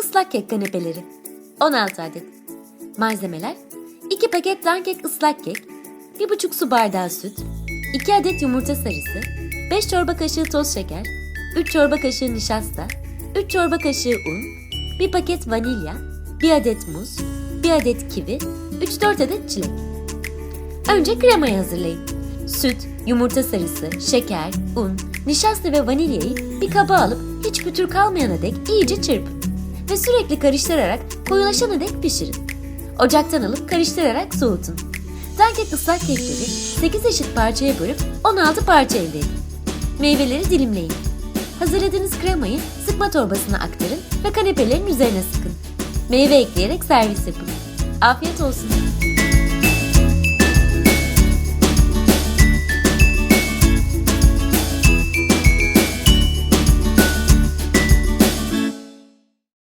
ıslak kek kanepeleri. 16 adet. Malzemeler 2 paket dankek ıslak kek, 1,5 su bardağı süt, 2 adet yumurta sarısı, 5 çorba kaşığı toz şeker, 3 çorba kaşığı nişasta, 3 çorba kaşığı un, 1 paket vanilya, 1 adet muz, 1 adet kivi, 3-4 adet çilek. Önce kremayı hazırlayın. Süt, yumurta sarısı, şeker, un, nişasta ve vanilyayı bir kaba alıp hiç pütür kalmayana dek iyice çırpın. Ve sürekli karıştırarak koyulaşana dek pişirin. Ocaktan alıp karıştırarak soğutun. Dankek ıslak kekleri 8 eşit parçaya bölüp 16 parça elde edin. Meyveleri dilimleyin. Hazırladığınız kremayı sıkma torbasına aktarın ve kanepelerin üzerine sıkın. Meyve ekleyerek servis yapın. Afiyet olsun.